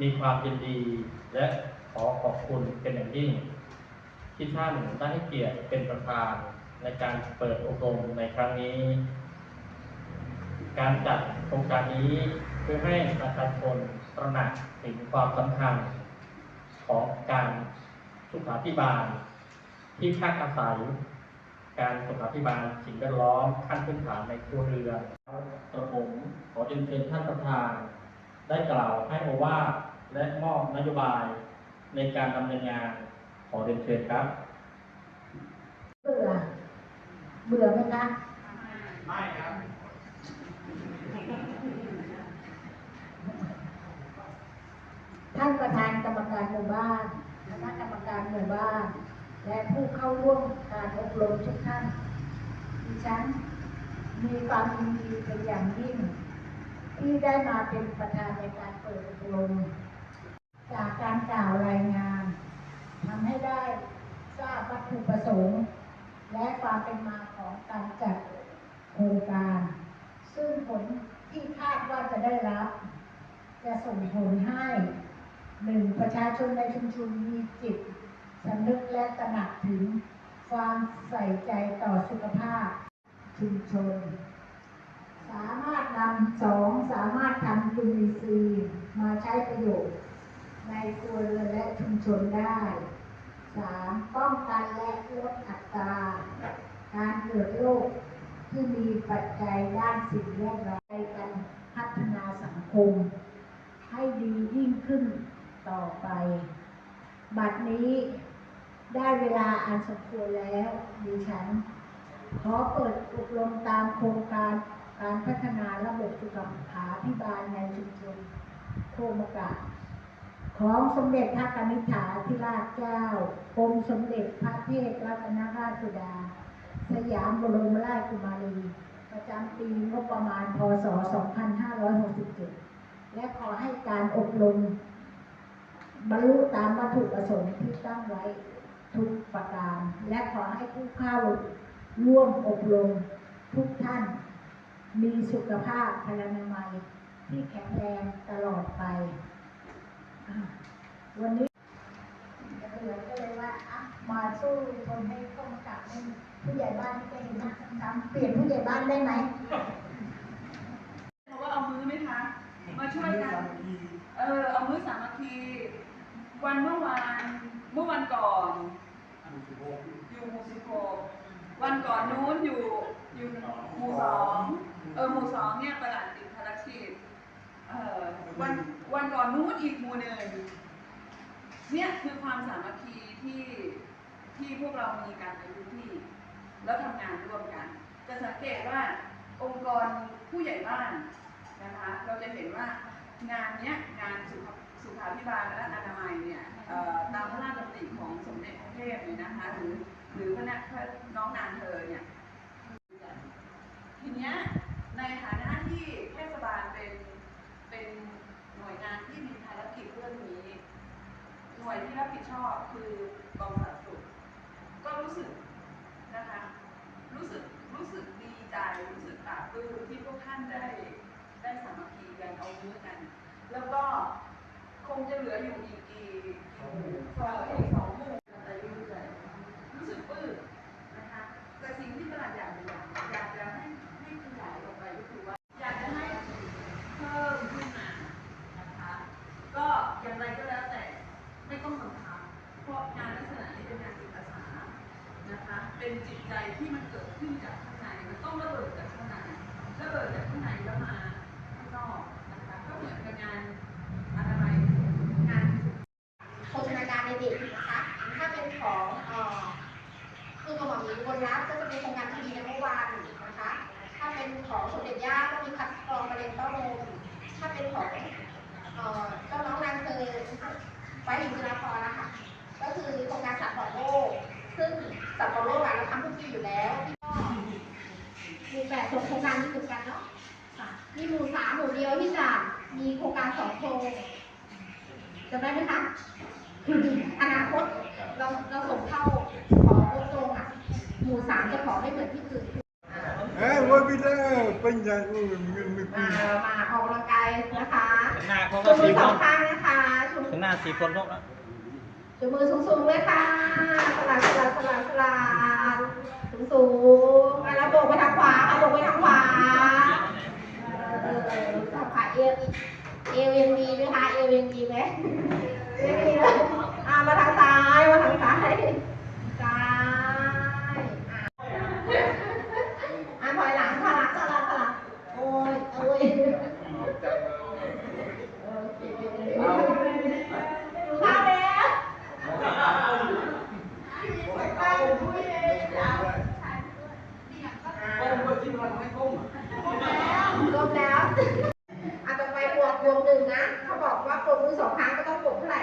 มีความยินดี และขอขอบคุณเป็นอย่างยิ่ง ที่ท่านได้ให้เกียรติเป็นประธานในการเปิดอบรมในครั้งนี้ การจัดโครงการนี้เพื่อให้ประชาชนตระหนักถึงความสำคัญของการสุขาภิบาล ที่พักอาศัย การสุขาภิบาลสิ่งแวดล้อมขั้นพื้นฐานในครัวเรือนกระผมขอเรียนเชิญท่านประธาน ได้กล่าวให้โอวาท และมอบนโยบายในการดำเนินงานขอเรียนเชิญครับ เบื่อ เบื่อไหมคะ ไม่ครับ ท่านประธานกรรมการหมู่บ้านคณะกรรมการหมู่บ้าน และผู้เข้าร่วมการอบรมทุกท่านดิฉันมีความยินดีเป็นอย่างยิ่ง ที่ได้มาเป็นประธานในการเปิดอบรม จากการกล่าวรายงานทำให้ได้ทราบวัตถุประสงค์ และความเป็นมาของการจัดโครงการ ซึ่งผลที่คาดว่าจะได้รับ จะส่งผลให้หนึ่งประชาชนในชุมชนมีจิตสำนึกและตระหนักถึงความใส่ใจต่อสุขภาพชุมชน สามารถนำสองสามารถทำจุลินทรีย์มาใช้ประโยชน์ ในครัวเรือนและชุมชนได้สามป้องกันและลดอัตราการเกิดโรคที่มีปัจจัยด้านสิ่งแวดล้อมการพัฒนาสังคม ให้ดียิ่งขึ้นต่อไป บัดนี้ได้เวลาอันสมควรแล้วดิฉัน ขอเปิดอบรมตามโครงการการพัฒนาระบบสุขภาพิบาลในชุมชนโคมกะ ของสมเด็จพระกนิษฐาธิราชเจ้ากรมสมเด็จพระเทพรัตนราชสุดา สยามบรมราชกุมารี ประจำปีงบประมาณพศ 2567 และขอให้การอบรมบรรลุตามวัตถุประสงค์ที่ตั้งไว้ทุกประการ และขอให้ผู้เข้าร่วมอบรมทุกท่าน มีสุขภาพพลานามัยที่แข็งแรงตลอดไป วันนี้เหลือก็เลยว่าอะมาสู้ทนให้ข้องกับให้ผู้ใหญ่บ้านที่เป็นหน้าซ้ำๆเปลี่ยนผู้ใหญ่บ้านได้ไหมเพราะว่าเอามือไหมคะ มาช่วยกัน เออ เอามือสามัคคี วันเมื่อวาน เมื่อวันก่อน อยู่หมู่สิบหกวันก่อนนู้นอยู่ อยู่หมู่สอง เออ หมู่สองเนี่ยประหลัดติดภารกิจเออ วันวันก่อนนู้นอีกหมู่หนึ่งเนี่ยคือความสามัคคีที่ที่พวกเรามีกันในพื้นที่ แล้วทำงานร่วมกัน จะสังเกตว่าองค์กรผู้ใหญ่บ้านนะคะเราจะเห็นว่างานเนี้ยงานสุขสุขาภิบาลและอนามัยเนี่ยตามพระราชดำริของสมเด็จพระเทพเนี่ยนะคะหรือหรือพระนะพระน้องนางเธอเนี่ย ทีเนี้ยในฐานะที่เทศบาลเป็นเป็นหน่วยงานที่มีภารกิจเรื่องนี้ ห น่วยที่รับผิดชอบคือกองสาธารณสุขก็รู้สึกนะคะรู้สึกรู้สึกดีใจรู้สึกปลาบปลื้มที่พวกท่านได้ได้สามัคคีกันเอามือกัน แล้วก็คงจะเหลืออยู่อีกกี่กี่หมู่ ดียวที่จะมีโครงการสองโครงจำได้ไหมคะคืออนาคตเราเราส่งเข้าขอโตรงอะหมู่สามจะขอไม่เหมือนที่อื่น Eh, voi bila panjang tu mesti มามาออกกำลังกายนะคะหน้าเขาชูก็มืสี่อคสอนงข้างนะคะชูข้างหน้าสี่คนก็ชูชูมือสูงๆเลยค่ะ สลัดสลัดสลัดสลัดสูงสูงๆอะแล้วโบกไปทางขวาค่ะโบกไปทางขวาเออ ค่ะ เอวเอวยังดีไหมคะ เอวยังดีไหมยังมีเลยอะมาทางซ้ายมาทางซ้ายซ้ายอะอะถอยหลังถอยหลังสลัดสลัดโอ้ยโอ้ยโอเคดูท่าแล้ว รวมแล้วอะต่อไปบวกบวกหนึ่งนะ เขาบอกว่าปรบมือสองครั้งก็ต้องบวกเท่าไหร่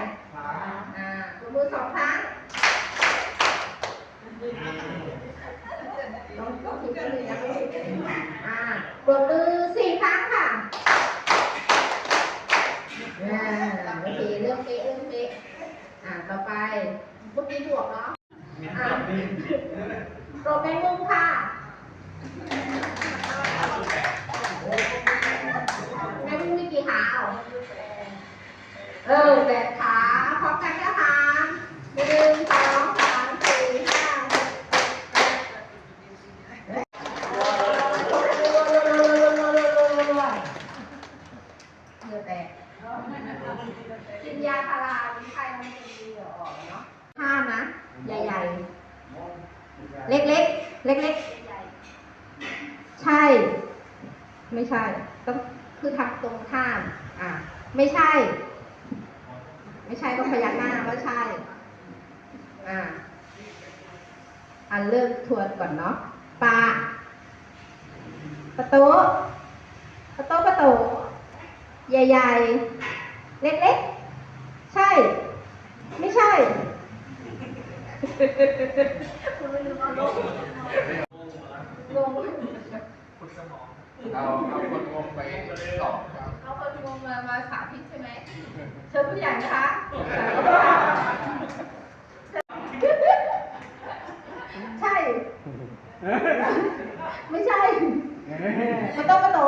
อ่าปรบมือสองครั้งต้องต้องถึงกันเลยนะไม่ถึงกันเลยอ่าปรบมือสี่ครั้งค่ะ อ่าโอเคเรื่องเป๊ะเรื่องเป๊ะอ่า ต่อไป เมื่อกี้บวกเนาะอ่าปรบแมงมุมค่ะ แม่มีกี่ขาเอาเออแปดขาพร้อมกันนะคะหนึ่งสองสามสี่ห้าหกเจ็ดเหงื่อแตกกินยาพารามีใครมันจะดีเหรอเนาะห้ามนะ ใหญ่ๆ เล็กๆ เล็กๆ ใช่ ไม่ใช่ ต้องคือทำตรงข้าม อ่า ไม่ใช่ ไม่ใช่ต้องพยักหน้าว่าใช่ อ่าอันเริ่มทวนก่อนเนาะปาประตูประตูประตูใหญ่ๆ เล็กๆ ใช่ ไม่ใช่งงเอาเอาคนงงไปสอบครับเอาคนงงมามาสาธิตใช่ไหมเชิญผู้ใหญ่นะคะใช่ ไม่ใช่มาโตมาโต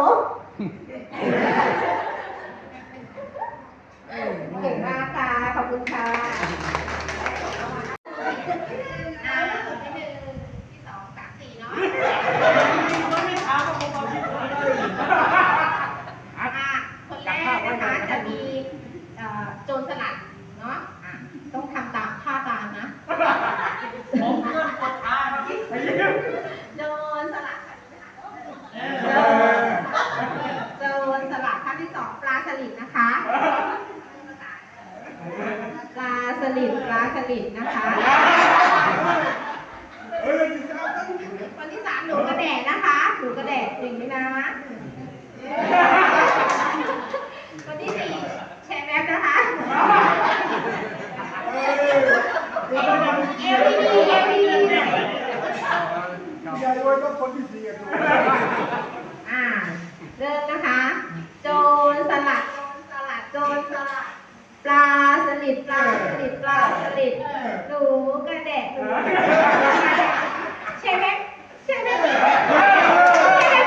เก่งมากค่ะ ขอบคุณค่ะอ่าที่หนึ่งที่สองสามสี่เนาะ อะคนแรกนะคะจะมีเอ่อโจรสลัดเนาะอะต้องทำตามท่าตามนะ ผมเพื่อนกดท้าครับ โจรสลัดโจรสลัดท่าที่สองปลาสลิดนะคะ ปลาสลิดปลาสลิดนะคะ คนที่สามหนูกระแดดนะคะหนูกระแดดจริงไหมนะ คนที่สี่แชร์แบ็คนะคะเอลดีเอลดี ยายว่าต้องคนที่สี่อะถูก อ่า เริ่มนะคะ โจรสลัด โจรสลัด โจรสลัด ปลาส ลิดปลาสลิดปลาสลิดหนูกระแดะหนูกระแดะใช่ไหมใช่ไหมใช่ไหม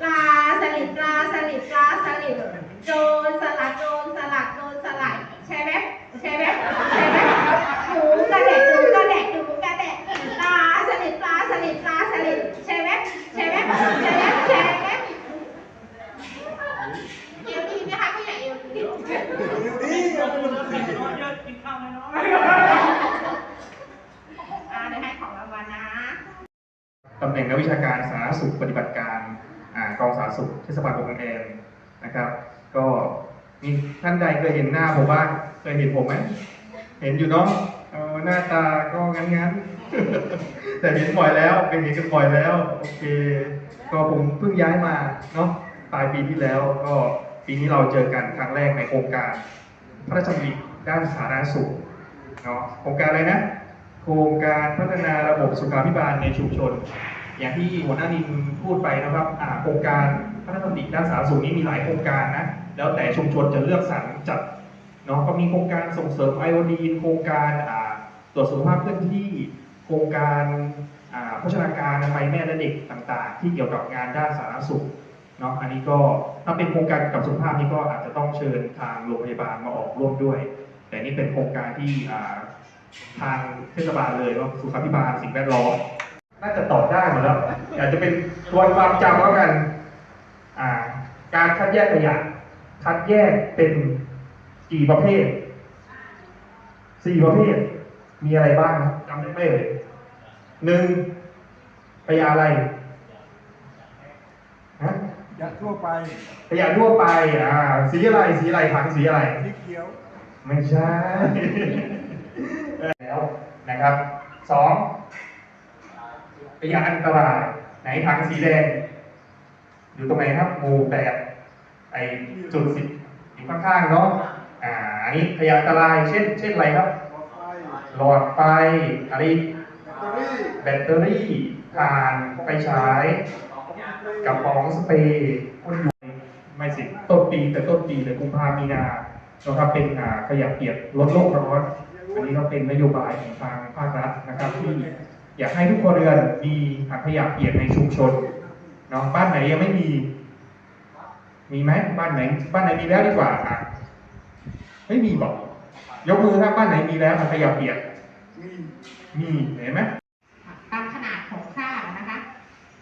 ปลาสลิด ปลาสลิด ปลาสลิด โจรสลัด โจรสลัด โจรสลัด ใช่ไหมใช่ไหมใช่ไหมหนูกระแดะหนูกระแดะหนูกระแดะปลาสลิด ปลาสลิด ปลาสลิด ใช่ไหมใช่ไหมใช่ไหมใช่ไหมเอวดีไหมคะผู้ใหญ่เอวดี อยู่ดีเอาคนสี่ เยอะกินข้าวน้อย อ่าเดี๋ยวให้ของรางวัลนะ ตำแห น่งนักวิชาการสาธารณสุขปฏิบัติการอกองสาธารณสุขเทศบาลบางแอนนะครับ ก็มีท่านใดเคยเห็นหน้าผมบ้างเคยเห็นผมไหมเห็นอยู่เนาะหน้าตาก็งั้นงันๆ แต่เห็นบ่อยแล้วเป็นเห็นกันบ่อยแล้วโอเค ก็ผมเพิ่งย้ายมาเนาะปลายปีที่แล้วก็ปีนี้เราเจอกันครั้งแรกในโครงการพระราชดำริด้านสาธารณสุขเนาะโครงการอะไรนะ โครงการพัฒนาระบบสุขาภิบาลในชุมชน อย่างที่หัวหน้านินพูดไปนะครับโครงการพัฒนาดำริด้านสาธารณสุขนี้มีหลายโครงการนะ แล้วแต่ชุมชนจะเลือกสรรจัดเนาะก็มีโครงการส่งเสริมไอโอดีนโครงการตรวจสุขภาพเคลื่อนที่ โครงการอ่าโภชนาการอนวัยแม่และเด็กต่าง ๆ ที่เกี่ยวกับงานด้านสาธารณสุขเนาะอันนี้ก็ถ้าเป็นโครงการเกี่ยวกับสุขภาพนี่ก็อาจจะต้องเชิญทางโรงพยาบาลมาออกร่วมด้วย แต่นี่เป็นโครงการที่ทางเทศบาลเลยว่าสุขาภิบาลสิ่งแวดล้อม น่าจะตอบได้หมดแล้วอยากจะเป็นทวนความจำแล้วกัน อ่า การคัดแยกขยะ คัดแยกเป็นกี่ประเภท สี่ประเภท มีอะไรบ้างครับจำได้ไหมเอ่ยหนึ่งขยะอะไรฮะยัดทั่วไปขยะทั่วไป อ่า สีอะไร สีอะไรถังสีอะไร สีเขียว ไม่ใช่ แล้วนะครับสอง ขยะอันตราย ไหนถังสีแดง อยู่ตรงไหนครับหมู่แปดไอจุดสิบอยู่ข้างๆเนาะอ่าอันนี้ขยะอันตราย เช่น เช่นอะไรครับ หลอดไฟอะไรแบตเตอรี่ถ่านไฟฉายกระป๋องสเปรย์พ่นอยู่ไม่สิต้นปีแต่ต้นปีเลยกุมภามีนาเนะครับเป็นขยะเปียกลดโลกร้อนอันนี้ก็เป็นนโยบายของทางภาครัฐนะครับที่ อยากให้ทุกครัวเรือนมีถังขยะเปียกในชุมชนเนาะบ้านไหนยังไม่มี มีไหมบ้านไหน บ้านไหนมีแล้วดีกว่าอะไม่มีบอกยกมือถ้าบ้านไหนมีแล้วถังขยะเปียก มีมีเห็นไหมตามขนาดของคราบนะคะ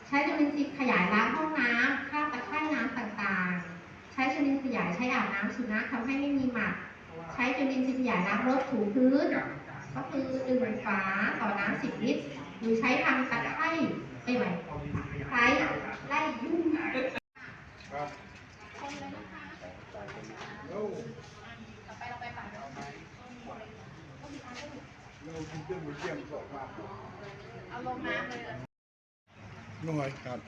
ใช้จุลินทรีย์ขยายล้างห้องน้ำคราบตะไคร่น้ำต่างๆ ใช้จุลินทรีย์ขยายใช้อาบน้ำสุนัขทำให้ไม่มีหมัดใช้จุลินทรีย์ขยายล้างรถถูพื้น ก็คือหนึ่งฝาต่อน้ำสิบลิตร หรือใช้ทำตะไคร่ไปไหมใช้ไล่ยุ่งครับคนเลยนะคะแล้วต่อไปเราไปฝั่งนู้นเราคุณเพื่อนมาเยี่ยมบอกว่าเอาลงน้ำเลยหน่วยครับ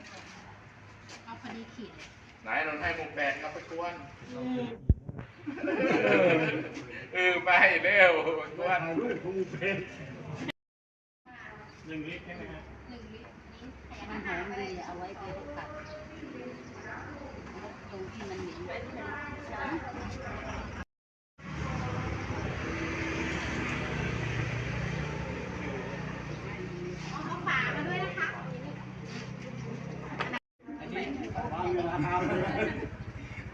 เอาพอดีขีดไหนนนให้หมู่แปดครับไปกวน เออไปเร็วกวนถ่ายรูปทูเป็นหนึ่งลิตรใช่ไหมครับหนึ่งลิตรนี้ขยายมันหน้ำอมน้ำเลเลยยเอาไว้ไปตัดตรงที่มันเหม็นเอาฝามาด้วยนะค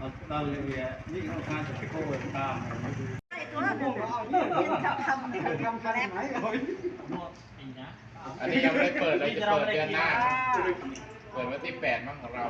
ะ ตอนเรียนนี่ต้างการจะโกงตามไอ้ตัวนั้นเป็นทำทำเนี่ยทำกันไหมอันนี้ยังไม่เปิดเราจะเปิดเดือนหน้า เปิดวันที่แปดมั้งของเรา